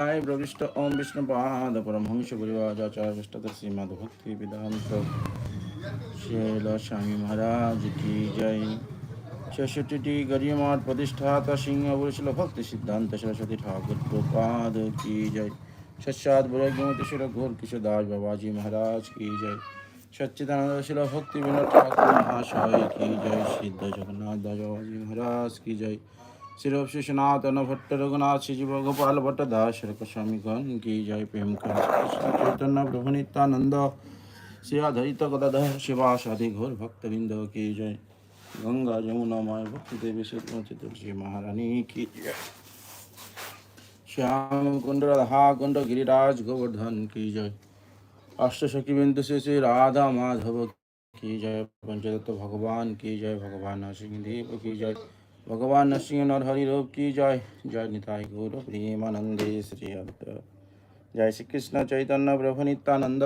जय प्रविष्ट ओम विष्णुपाद परमहंस गुरुवाचार्य श्रीमद भक्ति वेदांत शील स्वामी महाराज की जय छठी गरिमार प्रतिष्ठाता सिंह वरिष्ठ भक्ति सिद्धांत सरस्वती ठाकुर प्रपाद की जय सच्चाद बुरगमति शिल घोर किशोरदास बाबाजी महाराज की जय सच्चिदानंद शिल भक्ति विनोद ठाकुर महाशय की जय सिद्ध जगन्नाथ दास बाबाजी महाराज की जय श्री सनातन भट्ट रघुनाथ शिव गोपाल भट्ट दास की जय प्रेम चैतन्य प्रभु नित्यानंद श्री अधरित गदाधर शिवासादि घोर भक्तबिंद की जय। गंगा यमुना माय भक्ति देवी तुलसी महारानी की जय। श्याम कुंड, राधा कुंड, गिरिराज गोवर्धन की जय। अष्टसखी बिंदु से श्री राधा माधव की जय। पंचदत्त भगवान की जय। भगवान सिंह देव की जय। ভগবান সিংহ নর হরিরূপ কি জয়? জয় নিতাই গৌর প্রেমানন্দে শ্রী অন্ত জয় শ্রীকৃষ্ণ চৈতন্য প্রভু নিত্যানন্দ।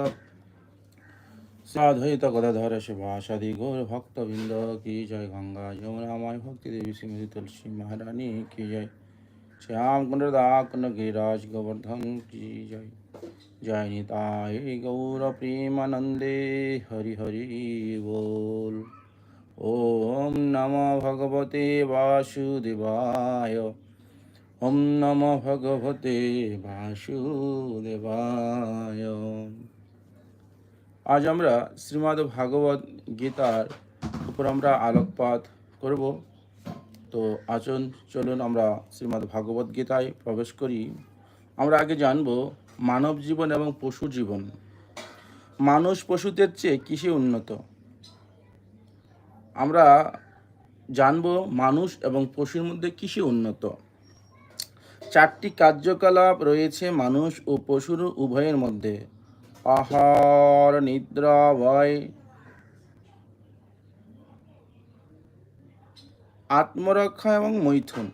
সাধৈত গদাধর শিবাসাদি গৌর ভক্তবৃন্দ কি জয়? গঙ্গা যমুনাময় ভক্তি দেবী শ্রীমতী তুলসী মহারানী কি জয়? শ্যাম কুণ্ডদা কুণ্ড গিরিরাজ গোবর্ধন কি জয়? জয় নিতাই গৌর প্রেমানন্দে হরি হরি বল। ॐ नमो भगवते वासुदेवाय ॐ নমো ভগবতে বাসুদেবায় আজ আমরা শ্রীমদ্ ভাগবত গীতার উপর আমরা আলোকপাত করব তো আচরণ চলুন আমরা শ্রীমদ্ ভাগবত গীতায় প্রবেশ করি আমরা আগে জানব মানব জীবন এবং পশু জীবন মানুষ পশুদের চেয়ে কিসে উন্নত আমরা জানব মানুষ এবং পশুর মধ্যে কিসে উন্নত। চারটি কার্যকলাপ রয়েছে মানুষ ও পশুর উভয়ের মধ্যে। আহার নিদ্রা, ভয়। আত্মরক্ষা এবং মৈথুন।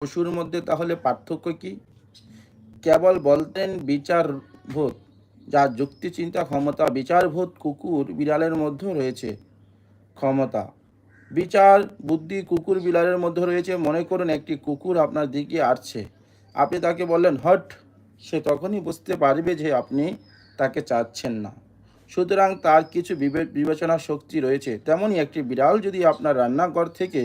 পশুর মধ্যে তাহলে পার্থক্য কি? কেবল বলতেন বিচারবোধ যা যুক্তি চিন্তা ক্ষমতা বিচারবোধ কুকুর বিড়ালের মধ্যে রয়েছে। ক্ষমতা। বিচার বুদ্ধি কুকুর বিড়ালের মধ্যে রয়েছে। মনে করুন একটি কুকুর আপনার দিকে আসছে। আপনি তাকে বললেন, হট। সে তখনই বুঝতে পারবে যে আপনি তাকে চাচ্ছেন না। সুতরাং তার কিছু বিবে বিবেচনা শক্তি রয়েছে। তেমনই একটি বিড়াল যদি আপনার রান্নাঘর থেকে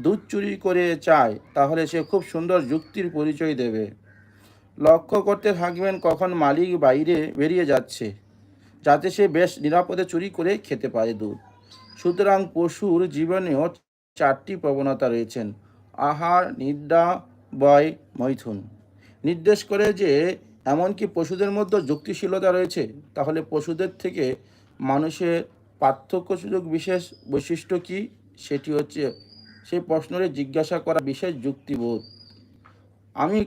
দুধ চুরি করে চায়, তাহলে সে খুব সুন্দর যুক্তির পরিচয় দেবে। লক্ষ্য করতে থাকবেন কখন মালিক বাইরে বেরিয়ে যাচ্ছে, যাতে সে বেশ নিরাপদে চুরি করে খেতে পারে দুধ। সুতরাং পশুর জীবনেও চারটি প্রবণতা রয়েছেন। আহার, নিদ্রা, বয়, মৈথুন। নির্দেশ করে যে, এমনকি পশুদের মধ্যে যুক্তিশীলতা রয়েছে, তাহলে পশুদের থেকে মানুষের পার্থক্য সুযোগ বিশেষ বৈশিষ্ট্য কি? সেটি হচ্ছে সেই প্রশ্নরে জিজ্ঞাসা করা বিশেষ যুক্তিবোধ। আমি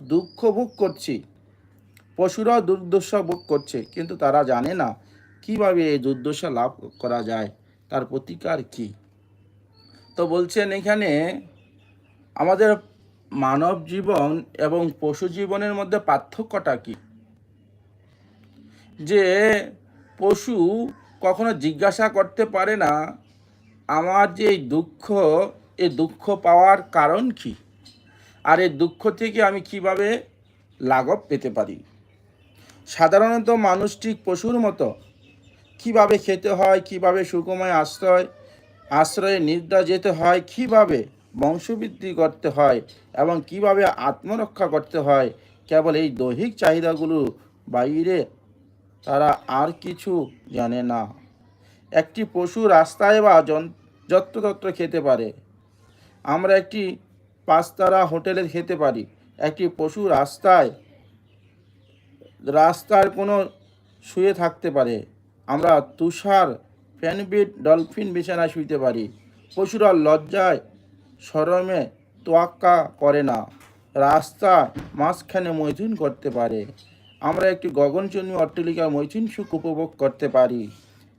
দুঃখ ভোগ করছি। পশুরাও দুর্দশা ভোগ করছে, কিন্তু তারা জানে না কীভাবে এই দুর্দশা লাভ করা যায়, তার প্রতিকার কি। তো বলছেন এখানে, আমাদের মানব জীবন এবং পশু জীবনের মধ্যে পার্থক্যটা কি? যে পশু কখনো জিজ্ঞাসা করতে পারে না, আমার যে এই দুঃখ এই দুঃখ পাওয়ার কারণ কি? আর এই দুঃখ থেকে আমি কীভাবে লাঘব পেতে পারি? সাধারণত মানুষ ঠিক পশুর মতো কীভাবে খেতে হয়, কীভাবে সুখময় আশ্রয়, আশ্রয়ে নিদ্রা যেতে হয়, কীভাবে বংশবৃদ্ধি করতে হয় এবং কীভাবে আত্মরক্ষা করতে হয়, কেবল এই দৈহিক চাহিদাগুলো বাইরে তারা আর কিছু জানে না। একটি পশু রাস্তায় বা যত্রতত্র খেতে পারে। আমরা একটি পাঁচতারা হোটেলে খেতে পারি। একটি পশু রাস্তায়, রাস্তার কোনো শুয়ে থাকতে পারে। আমরা তুষার, ফ্যানবিট, ডলফিন বিছানায় শুইতে পারি। পশুরা লজ্জায় সরমে তোয়াক্কা করে না। রাস্তা মাঝখানে মৈথুন করতে পারে। আমরা একটি গগনচন্নী অট্টালিকার মৈথুন সুখ উপভোগ করতে পারি।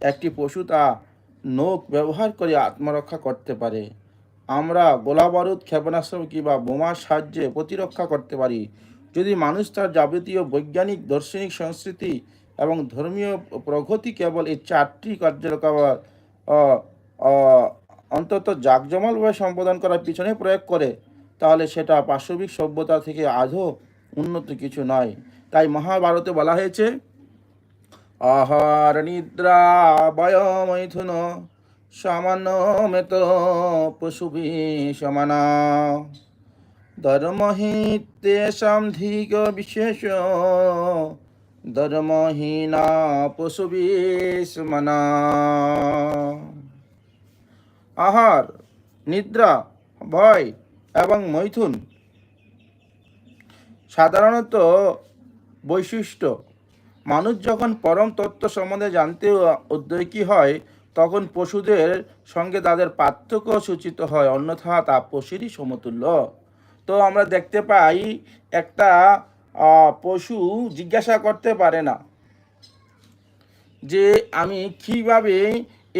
একটি পশু তা নখ ব্যবহার করে আত্মরক্ষা করতে পারে। আমরা গোলা বারুদ ক্ষেপণাস্ত্র কিংবা বোমার সাহায্যে প্রতিরক্ষা করতে পারি। যদি মানুষ তার যাবতীয় বৈজ্ঞানিক, দার্শনিক সংস্কৃতি এবং ধর্মীয় প্রগতি কেবল এই চারটি কার্যকলাপ অন্তত জাঁকজমলভাবে সম্বোধন করার পিছনে প্রয়োগ করে, তাহলে সেটা পাশবিক সভ্যতা থেকে আজও উন্নত কিছু নয়। তাই মহাভারতে বলা হয়েছে, আহার নিদ্রা বয় মৈথুন সামান্য মেত পশুভি সমানা ধর্মহিতেষাম ধিক বিশেষ, ধর্মহীনা পশুভি সমানা আহার, নিদ্রা, ভয় এবং মৈথুন সাধারণত বৈশিষ্ট্য। মানুষ যখন পরম তত্ত্ব সম্বন্ধে জানতে উদ্যোগী হয় তখন পশুদের সঙ্গে তাদের পার্থক্য সূচিত হয়, অন্যথা তা পশুরই সমতুল্য তো আমরা দেখতে পাই, একটা পশু জিজ্ঞাসা করতে পারে না যে আমি কীভাবে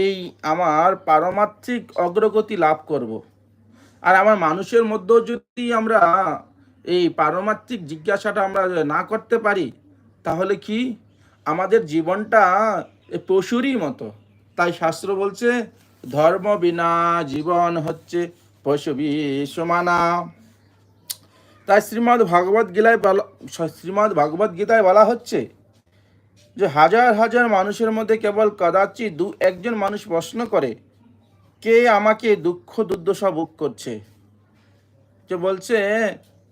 এই আমার পারমাত্রিক অগ্রগতি লাভ করব। আর আমার মানুষের মধ্যেও যদি আমরা এই পারমাত্রিক জিজ্ঞাসাটা আমরা না করতে পারি, তাহলে কি আমাদের জীবনটা পশুরই মতো তাই শাস্ত্র বলছে, ধর্ম বিনা জীবন হচ্ছে পশু সমানা তাই শ্রীমদ্ ভগবত বলা, শ্রীমদ্ ভগবত গীতায় বলা হচ্ছে যে, হাজার হাজার মানুষের মধ্যে কেবল কদাচিৎ দু একজন মানুষ প্রশ্ন করে, কে আমাকে দুঃখ দুর্দশা ভোগ করছে? যে বলছে,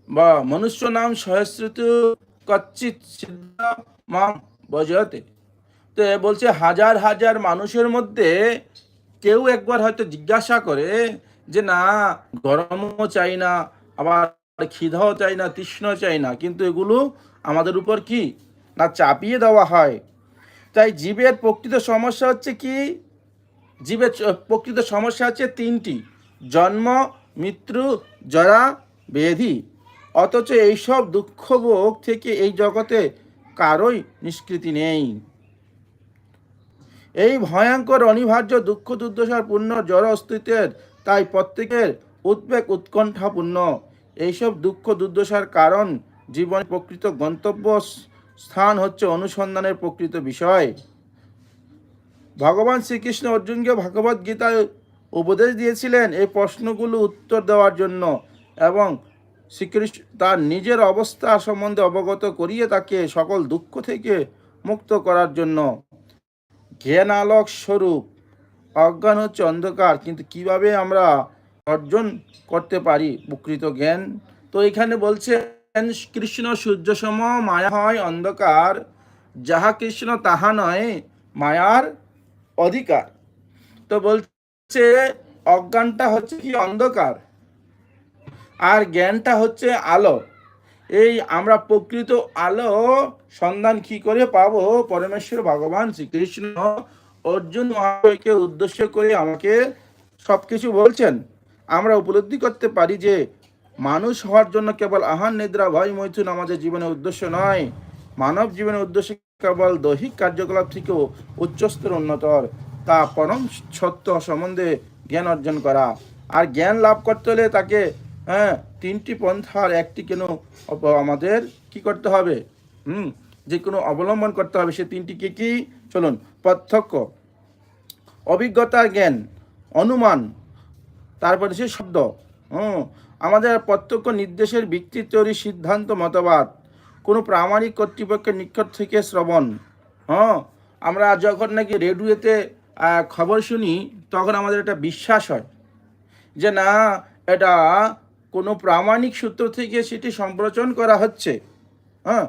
বা, মনুষ্য নাম সহস্রত কচ্ছিত সিদ্ধ মাম বজয়তে। বলছে হাজার হাজার মানুষের মধ্যে কেউ একবার হয়তো জিজ্ঞাসা করে যে, না, গরমও চাই না, আবার খিদাও চাই না তৃষ্ণ চাই না, কিন্তু এগুলো আমাদের উপর কি? না, চাপিয়ে দেওয়া হয়। তাই জীবের প্রকৃত সমস্যা হচ্ছে কি? জীবের প্রকৃত সমস্যা হচ্ছে তিনটি, জন্ম, মৃত্যু, জরা ব্যাধি অথচ এইসব দুঃখভোগ থেকে এই জগতে কারোই নিষ্কৃতি নেই। এই ভয়ঙ্কর অনিবার্য দুঃখ দুর্দশার পূর্ণ জড় অস্তিত্বের, তাই প্রত্যেকের উদ্বেগ উৎকণ্ঠাপূর্ণ। এইসব দুঃখ দুর্দশার কারণ জীবনের প্রকৃত গন্তব্য স্থান হচ্ছে অনুসন্ধানের প্রকৃত বিষয়। ভগবান শ্রীকৃষ্ণ অর্জুনকে ভগবত গীতায় উপদেশ দিয়েছিলেন এই প্রশ্নগুলো উত্তর দেওয়ার জন্য এবং শ্রীকৃষ্ণ তার নিজের অবস্থা সম্বন্ধে অবগত করিয়ে তাকে সকল দুঃখ থেকে মুক্ত করার জন্য। জ্ঞান আলোক স্বরূপ, অজ্ঞান হচ্ছে অন্ধকার কিন্তু কীভাবে আমরা অর্জন করতে পারি প্রকৃত জ্ঞান? তো এখানে বলছে, কৃষ্ণ সূর্যসম মায়া হয় অন্ধকার, যাহা কৃষ্ণ তাহা নয় মায়ার অধিকার। তো বলছে, অজ্ঞানটা হচ্ছে কি অন্ধকার, আর জ্ঞানটা হচ্ছে আলো। এই আমরা প্রকৃত আলো সন্ধান কি করে পাবো? পরমেশ্বর ভগবান শ্রীকৃষ্ণ অর্জুন মহাশয়কে উদ্দেশ্য করে আমাকে সব কিছু বলছেন। আমরা উপলব্ধি করতে পারি যে মানুষ হওয়ার জন্য কেবল আহার, নিদ্রা, ভয়, মৈথুন আমাদের জীবনের উদ্দেশ্য নয়। মানব জীবনের উদ্দেশ্য কেবল দৈহিক কার্যকলাপ থেকেও উচ্চস্তর উন্নতর। তা পরম সত্য সম্বন্ধে জ্ঞান অর্জন করা। আর জ্ঞান লাভ করতে হলে তাকে হ্যাঁ তিনটি পন্থার একটি কেন আমাদের কি করতে হবে? হুম, যে কোনো অবলম্বন করতে হবে। সে তিনটি কি কি? চলুন, পার্থক্য। অভিজ্ঞতার জ্ঞান, অনুমান, তারপরে সে শব্দ। হুম, আমাদের প্রত্যক্ষ নির্দেশের ভিত্তি তৈরি সিদ্ধান্ত, মতবাদ। কোনো প্রামাণিক কর্তৃপক্ষের নিকট থেকে শ্রবণ। হ্যাঁ আমরা যখন নাকি রেডিওতে খবর শুনি, তখন আমাদের এটা বিশ্বাস হয় যে না, এটা কোনো প্রামাণিক সূত্র থেকে সেটি সম্প্রচার করা হচ্ছে। হ্যাঁ?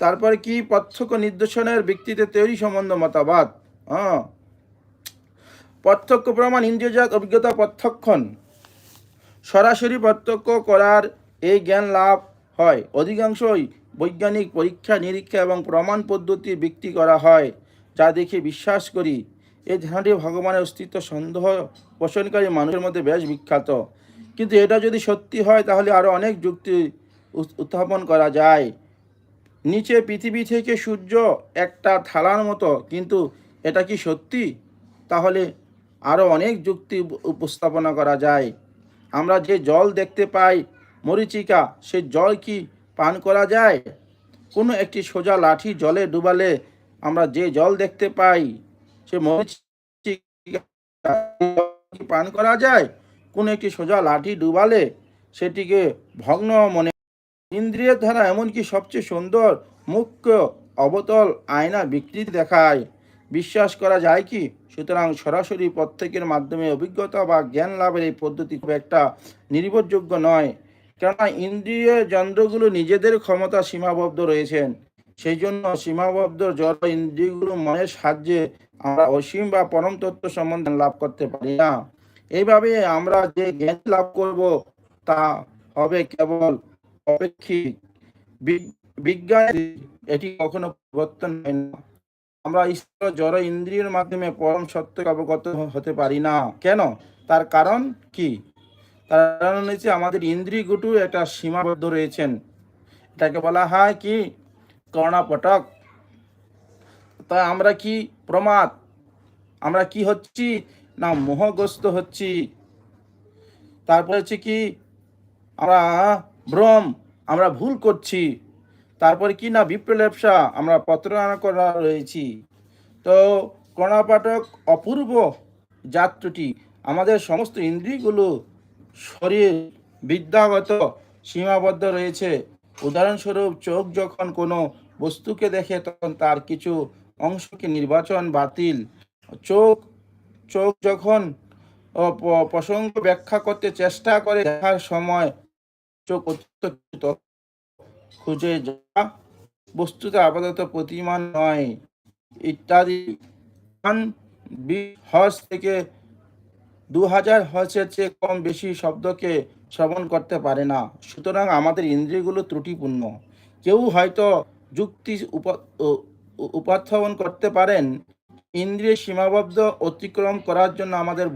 তারপরে কি প্রত্যক্ষ নির্দেশনের ব্যক্তিতে তৈরি সম্বন্ধ মতাবাদ হ্যাঁ? প্রত্যক্ষ প্রমাণ ইন্দ্রিয়জাত অভিজ্ঞতা প্রত্যক্ষণ। সরাসরি প্রত্যক্ষ করার এই জ্ঞান লাভ হয়। অধিকাংশই বৈজ্ঞানিক পরীক্ষা, নিরীক্ষা এবং প্রমাণ পদ্ধতি বিক্রি করা হয়, যা দেখে বিশ্বাস করি। এই ধারণাটি ভগবানের অস্তিত্ব সন্দেহ পোষণকারী মানুষের মধ্যে বেশ বিখ্যাত। কিন্তু এটা যদি সত্যি হয়, তাহলে আরও অনেক যুক্তি উত- উত্থাপন করা যায়। নিচে পৃথিবী থেকে সূর্য একটা থালার মতো, কিন্তু এটা কি সত্যি? তাহলে আরও অনেক যুক্তি উপ- উপস্থাপনা করা যায়। আমরা যে জল দেখতে পাই, মরিচিকা, সে জল কি পান করা যায়? কোনো একটি সোজা লাঠি জলে ডুবালে আমরা যে জল দেখতে পাই, সে মরিচিকা পান করা যায়? কোনো একটি সোজা লাঠি ডুবালে সেটিকে ভগ্ন মনে ইন্দ্রিয়ের ধারা এমনকি সবচেয়ে সুন্দর মুখ্য অবতল আয়না বিকৃতি দেখায়। বিশ্বাস করা যায় কি? সুতরাং সরাসরি প্রত্যেকের মাধ্যমে অভিজ্ঞতা বা জ্ঞান লাভের এই পদ্ধতি খুব একটা নির্ভরযোগ্য নয়। কেননা ইন্দ্রিয় যন্ত্রগুলো নিজেদের ক্ষমতা সীমাবদ্ধ রয়েছেন। সেই জন্য সীমাবদ্ধ জড় ইন্দ্রিয়গুলো মনের সাহায্যে আমরা অসীম বা পরম তত্ত্ব সম্বন্ধে লাভ করতে পারি না। এইভাবে আমরা যে জ্ঞান লাভ করব তা হবে কেবল অপেক্ষিক। বিজ্ঞান এটি কখনো পরিবর্তন হয় না। আমরা ঈশ্বর জড় ইন্দ্রিয়ের মাধ্যমে পরম সত্যকে অবগত হতে পারি না। কেন? তার কারণ কি? তার কারণ হচ্ছে আমাদের ইন্দ্রিয় ইন্দ্রিয়গুটু একটা সীমাবদ্ধ রয়েছেন। এটাকে বলা হয় কি? কর্ণাপটক। তা আমরা কি? প্রমাদ। আমরা কি হচ্ছি? না, মোহগ্রস্ত হচ্ছি। তারপর হচ্ছে কি, আমরা ভ্রম আমরা ভুল করছি। তারপরে কি না বিপ্লবসা আমরা পত্রায়ণ করা রয়েছি। তো কণাপাঠক অপূর্ব যাত্রটি আমাদের সমস্ত ইন্দ্রিয়গুলো শরীর বিদ্যাগত সীমাবদ্ধ রয়েছে। উদাহরণস্বরূপ, চোখ যখন কোনো বস্তুকে দেখে, তখন তার কিছু অংশকে নির্বাচন বাতিল। চোখ চোখ যখন প্রসঙ্গ ব্যাখ্যা করতে চেষ্টা করে দেখার সময় চোখ খুঁজে যা বস্তুতে আপাতত প্রতিমান নয়। ইত্যাদি হর্স থেকে দু হাজার হর্সের চেয়ে কম বেশি শব্দকে শ্রবণ করতে পারে না। সুতরাং আমাদের ইন্দ্রিয়গুলো ত্রুটিপূর্ণ। কেউ হয়তো যুক্তি উপ- উ- উ- উপাত্থাপন করতে পারেন ইন্দ্রিয় সীমাবদ্ধ অতিক্রম করার জন্য আমাদের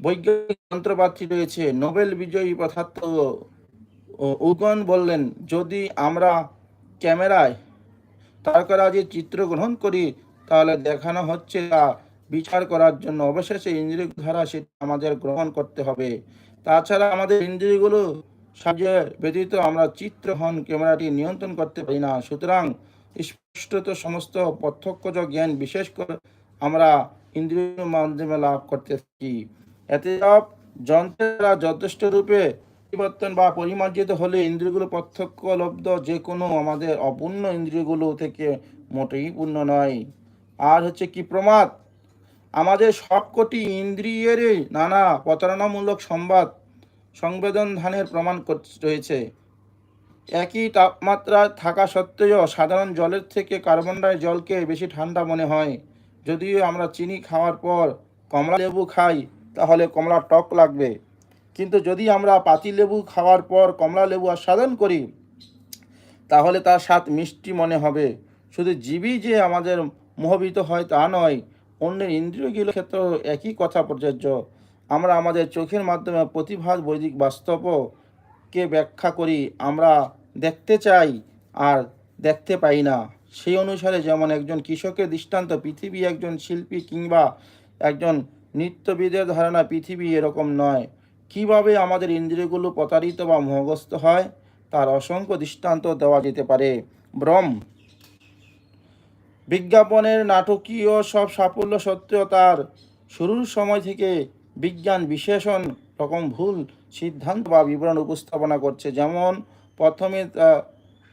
বৈজ্ঞানিক যন্ত্রপাতি রয়েছে। নোবেল বিজয়ী পদার্থ উগন বললেন, যদি আমরা ক্যামেরায় তারকারাজির চিত্র গ্রহণ করি, তাহলে দেখানো হচ্ছে তা বিচার করার জন্য অবশেষে ইন্দ্রিয় ধারা সেটা আমাদের গ্রহণ করতে হবে। তাছাড়া আমাদের ইন্দ্রিয়গুলো সাহায্যে ব্যতীত আমরা চিত্রহন ক্যামেরাটি নিয়ন্ত্রণ করতে পারি না। সুতরাং স্পষ্টত সমস্ত প্রত্যক্ষজ জ্ঞান বিশেষ করে আমরা ইন্দ্রিয় মাধ্যমে লাভ করতে থাকি। এতে সব যন্ত্রেরা যথেষ্ট রূপে পরিবর্তন বা পরিমার্জিত হলে ইন্দ্রিয়গুলো প্রত্যক্ষ লব্ধ যে কোনো আমাদের অপূর্ণ ইন্দ্রিয়গুলো থেকে মোটেই পূর্ণ নয়। আর হচ্ছে কি প্রমাদ? আমাদের সবকটি ইন্দ্রিয়েরই নানা প্রতারণামূলক সংবাদ, সংবেদন ধানের প্রমাণ রয়েছে। একই তাপমাত্রা থাকা সত্ত্বেও সাধারণ জলের থেকে কার্বন ডাই জলকে বেশি ঠান্ডা মনে হয়। যদিও আমরা চিনি খাওয়ার পর কমলা লেবু খাই, তাহলে কমলা টক লাগবে। কিন্তু যদি আমরা পাতি লেবু খাওয়ার পর কমলা লেবু আস্বাদন করি, তাহলে তার স্বাদ মিষ্টি মনে হবে। শুধু জীবই যে আমাদের মোহবিত হয় তা নয়, অন্যের ইন্দ্রিয়গুলোর ক্ষেত্রেও একই কথা প্রযোজ্য। আমরা আমাদের চোখের মাধ্যমে প্রতিভাত বৈদিক বাস্তবকে ব্যাখ্যা করি, আমরা দেখতে চাই আর দেখতে পাই না। সেই অনুসারে যেমন একজন কৃষকের দৃষ্টান্ত পৃথিবী একজন শিল্পী কিংবা একজন নৃত্যবিদের ধারণা পৃথিবী এরকম নয়। কীভাবে আমাদের ইন্দ্রিয়গুলো প্রতারিত বা মোহগ্রস্ত হয়, তার অসংখ্য দৃষ্টান্ত দেওয়া যেতে পারে। ব্রহ্ম। বিজ্ঞাপনের নাটকীয় সব সাফল্য সত্ত্বেও তার শুরুর সময় থেকে বিজ্ঞান বিশেষণ রকম ভুল সিদ্ধান্ত বা বিবরণ উপস্থাপনা করছে। যেমন প্রথমে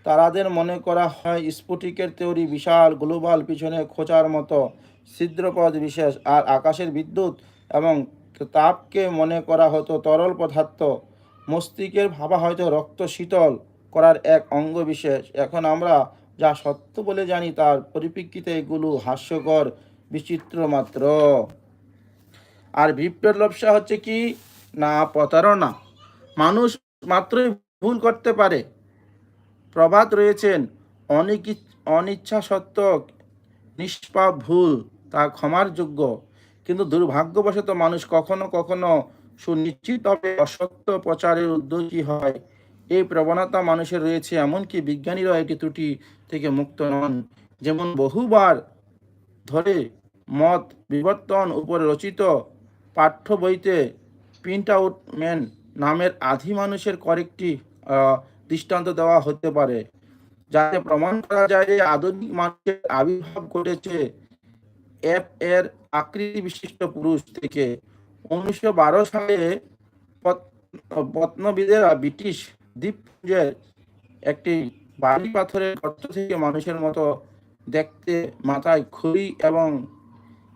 তারাদের মনে করা হয় স্ফটিকের তৈরি বিশাল গ্লোবাল পিছনে খোঁচার মতো ছিদ্রপদ বিশেষ আর আকাশের বিদ্যুৎ এবং তাপকে মনে করা হতো তরল পদার্থ। মস্তিষ্কের ভাবা হয়তো রক্ত শীতল করার এক অঙ্গ বিশেষ। এখন আমরা যা সত্য বলে জানি তার পরিপ্রেক্ষিতে এগুলো হাস্যকর, বিচিত্র মাত্র। আর বিপ্লবসা হচ্ছে কি? না, প্রতারণা। মানুষ মাত্রই ভুল করতে পারে। প্রভাত রয়েছেন, অনিক অনিচ্ছা সত্ত্বেও নিষ্পাপ ভুল, তা ক্ষমার যোগ্য। কিন্তু দুর্ভাগ্যবশত মানুষ কখনো কখনো সুনিশ্চিতভাবে অসত্য প্রচারের উদ্যোগী হয়। এই প্রবণতা মানুষের রয়েছে, এমনকি বিজ্ঞানীরাও এটি ত্রুটি থেকে মুক্ত নন। যেমন বহুবার ধরে মত বিবর্তন উপরে রচিত পাঠ্য বইতে প্রিন্ট আউট ম্যান নামের আধি মানুষের কয়েকটি দৃষ্টান্ত দেওয়া হতে পারে। যাতে প্রমাণ করা যায় যে আধুনিক মানুষের আবির্ভাব ঘটেছে এফ এর আকৃতি বিশিষ্ট পুরুষ থেকে। উনিশশো বারো সালে পত- প্রত্নবিদেরা ব্রিটিশ দ্বীপপুঞ্জের একটি বালি পাথরের গর্ত থেকে মানুষের মতো দেখতে মাথায় খুলি এবং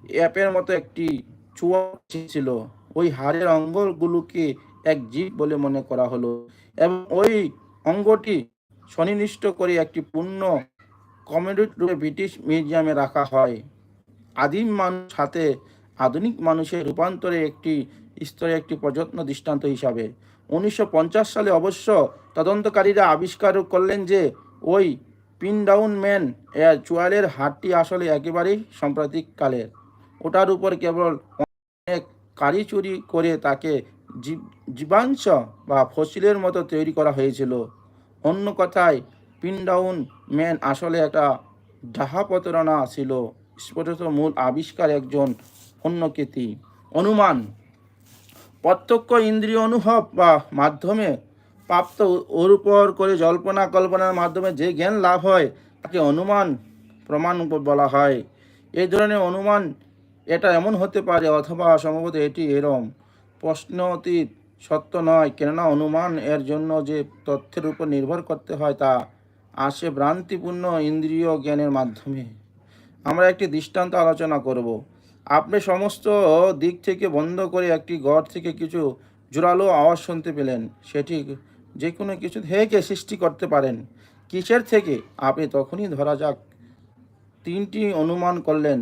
অ্যাপের মতো একটি চুয়া ছিল। ওই হাড়ের অঙ্গগুলোকে এক জীব বলে মনে করা হলো। এবং ওই অঙ্গটি সন্নিষ্ট করে একটি পূর্ণ কমেডিট রূপে ব্রিটিশ মিউজিয়ামে রাখা হয়। আদিম মানুষ সাথে আধুনিক মানুষের রূপান্তরে একটি স্তরে একটি প্রযত্ন দৃষ্টান্ত হিসাবে। উনিশশো পঞ্চাশ সালে অবশ্য তদন্তকারীরা আবিষ্কার করলেন যে ওই পিন ডাউন ম্যান এর চুয়ালের হাটটি আসলে একেবারেই সাম্প্রতিক কালের ওটার উপর কেবল অনেক কারিচুরি করে তাকে জীবাংশ বা ফসিলের মতো তৈরি করা হয়েছিল। অন্য কথায় পিন ডাউন ম্যান আসলে একটা ডাহাপতরণা ছিল। স্ফোটিত মূল আবিষ্কার একজন অন্যকৃতি অনুমান, প্রত্যক্ষ ইন্দ্রিয় অনুভব বা মাধ্যমে প্রাপ্ত ওর উপর করে জল্পনা কল্পনার মাধ্যমে যে জ্ঞান লাভ হয়, তাকে অনুমান প্রমাণ বলা হয়। এই ধরনের অনুমান, এটা এমন হতে পারে অথবা সম্ভবত এটি এরম। প্রশ্ন অতীত, সত্য নয়। কেননা অনুমান এর জন্য যে তথ্যের উপর নির্ভর করতে হয় তা আসে ভ্রান্তিপূর্ণ ইন্দ্রিয় জ্ঞানের মাধ্যমে। আমরা একটি দৃষ্টান্ত আলোচনা করব। আপনি সমস্ত দিক থেকে বন্ধ করে একটি ঘর থেকে কিছু জোরালো আওয়াজ শুনতে পেলেন। সেটি যে কোনো কিছু থেকে সৃষ্টি করতে পারেন। কিসের থেকে? আপনি তখনই ধরা যাক, তিনটি অনুমান করলেন।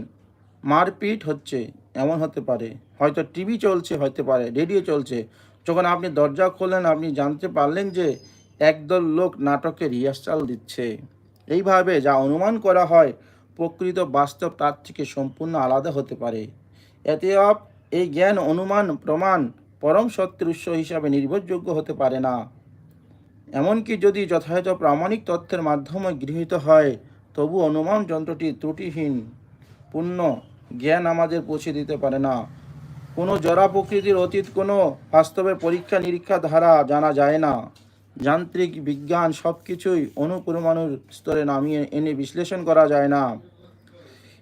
মারপিট হচ্ছে, এমন হতে পারে। হয়তো টিভি চলছে হতে পারে, রেডিও চলছে। যখন আপনি দরজা খোলেন, আপনি জানতে পারলেন যে একদল লোক নাটকে রিহার্সাল দিচ্ছে। এইভাবে যা অনুমান করা হয়, প্রকৃত বাস্তব তার থেকে সম্পূর্ণ আলাদা হতে পারে। এতে অপ এই জ্ঞান, অনুমান, প্রমাণ পরম সত্যের উৎস হিসাবে নির্ভরযোগ্য হতে পারে না। এমনকি যদি যথাযথ প্রামাণিক তথ্যের মাধ্যমে গৃহীত হয়, তবু অনুমান যন্ত্রটি ত্রুটিহীন, পূর্ণ জ্ঞান আমাদের পৌঁছে দিতে পারে না। কোনো জরা প্রকৃতির অতীত, কোনো বাস্তবে পরীক্ষা নিরীক্ষা ধারা জানা যায় না। যান্ত্রিক বিজ্ঞান সব কিছুই অনুপরমাণুর স্তরে নামিয়ে এনে বিশ্লেষণ করা যায় না।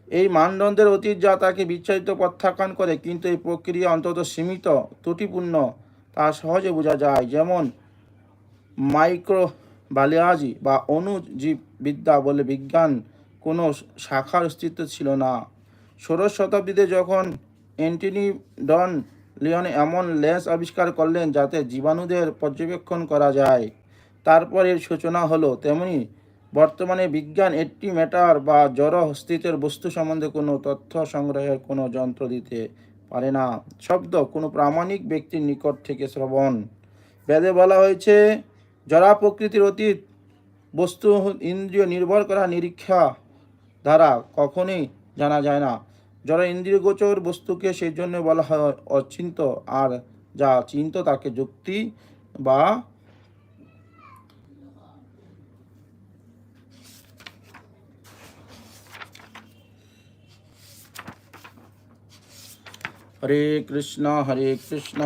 এই মানদণ্ডের অতীত যা তাকে বিচ্ছারিত প্রত্যাখ্যান করে, কিন্তু এই প্রক্রিয়া অন্তত সীমিত, ত্রুটিপূর্ণ, তা সহজে বোঝা যায়। যেমন মাইক্রো বায়োলজি বা অণুজীববিদ্যা বলে বিজ্ঞান কোনো শাখার অস্তিত্ব ছিল না। ষোড়শ শতাব্দীতে যখন অ্যান্টনি ডন লিওন এমন লেন্স আবিষ্কার করলেন যাতে জীবাণুদের পর্যবেক্ষণ করা যায়। তারপর এর সূচনা হলো তেমনি, বর্তমানে বিজ্ঞান একটি ম্যাটার বা জড় অস্তিত্বের বস্তু সম্বন্ধে কোনো তথ্য সংগ্রহের কোনো যন্ত্র দিতে পারে না। শব্দ কোনো প্রামাণিক ব্যক্তির নিকট থেকে শ্রবণ। বেদে বলা হয়েছে জরা প্রকৃতির অতীত, বস্তু ইন্দ্রিয় নির্ভর করা নিরীক্ষা দ্বারা কখনোই জানা যায় না। যারা ইন্দ্রিয় গোচর বস্তুকে সেই জন্য বলা হয় অচিন্ত, আর যা চিন্ত তাকে যুক্তি বা হরে কৃষ্ণ হরে কৃষ্ণ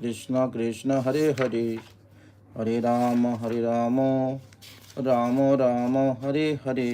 কৃষ্ণ কৃষ্ণ, হরে হরে। হরে রাম হরে রাম রাম রাম, হরে হরে।